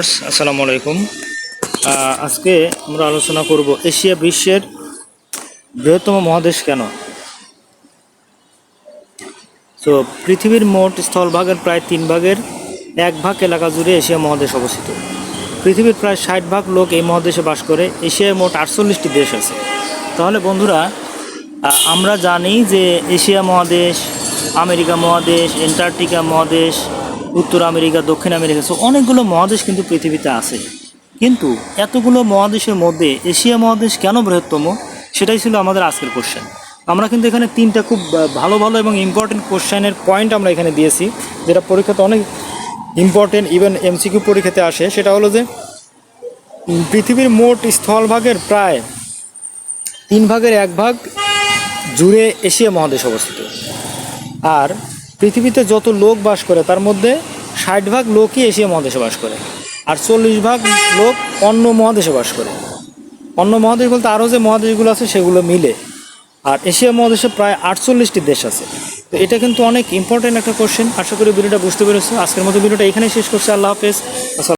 আসসালামু আলাইকুম। আজকে আমরা আলোচনা করব এশিয়া বিশ্বের বৃহত্তম মহাদেশ কেন? তো পৃথিবীর মোট স্থলভাগের প্রায় তিন ভাগের এক ভাগ এলাকা জুড়ে এশিয়া মহাদেশ অবস্থিত। পৃথিবীর প্রায় ষাট ভাগ লোক এই মহাদেশে বাস করে, এশিয়ায় মোট আটচল্লিশটি দেশ আছে। তাহলে বন্ধুরা আমরা জানি যে এশিয়া মহাদেশ, আমেরিকা মহাদেশ, অ্যান্টার্কটিকা মহাদেশ উত্তর আমেরিকা, দক্ষিণ আমেরিকা অনেকগুলো মহাদেশ কিন্তু পৃথিবীতে আছে। কিন্তু এতগুলো মহাদেশের মধ্যে এশিয়া মহাদেশ কেন বৃহত্তম? সেটাই ছিল আমাদের আজকের কোশ্চেন আমরা কিন্তু এখানে তিনটা খুব ভালো ভালো এবং ইম্পর্টেন্ট কোশ্চেনের পয়েন্ট আমরা এখানে দিয়েছি, যেটা পরীক্ষাতে অনেক ইম্পর্টেন্ট ইভেন এমসিকিউ পরীক্ষাতে আসে। সেটা হলো যে পৃথিবীর মোট স্থলভাগের প্রায় তিন ভাগের এক ভাগ জুড়ে এশিয়া মহাদেশ অবস্থিত। আর পৃথিবীতে যত লোক বাস করে, তার মধ্যে ষাট ভাগ লোকই এশিয়া মহাদেশে বাস করে আর চল্লিশ ভাগ লোক অন্য মহাদেশে বাস করে। অন্য মহাদেশ বলতে আরও যে মহাদেশগুলো আছে, সেগুলো মিলে। আর এশিয়া মহাদেশে প্রায় আটচল্লিশটি দেশ আছে। তো এটা কিন্তু অনেক ইম্পর্টেন্ট একটা কোশ্চেন আশা করি ভিডিওটা বুঝতে পেরেছ। আজকের মতো ভিডিওটা এখানেই শেষ করছে। আল্লাহ হাফেজ।